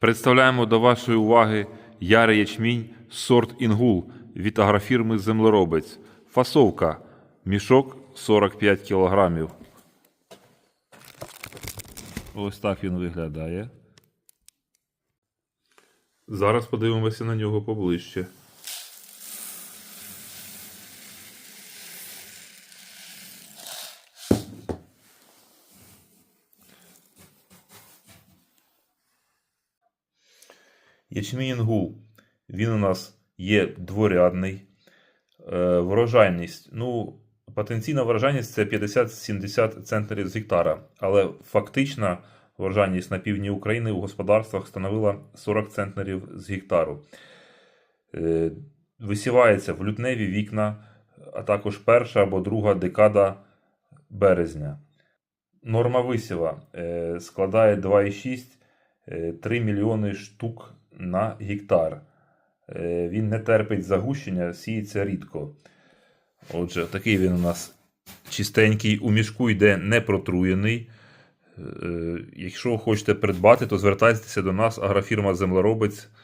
Представляємо до вашої уваги ярий ячмінь сорт інгул від агрофірми Землеробець. Фасовка. Мішок 45 кілограмів. Ось так він виглядає. Зараз подивимося на нього поближче. Ячмінь інгул. Він у нас є дворядний. Е, Врожайність. Ну, потенційна врожайність це 50-70 центнерів з гектара. Але фактична врожайність на півдні України у господарствах становила 40 центнерів з гектару. Е, Висівається в лютневі вікна, а також перша або друга декада березня. Норма висіва е, складає 2,6 е, 3 мільйони штук на гектар. Е, Він не терпить загущення, сіється рідко. Отже, такий він у нас чистенький. У мішку йде не протруєний. Е, Якщо хочете придбати, то звертайтеся до нас, агрофірма Землеробець,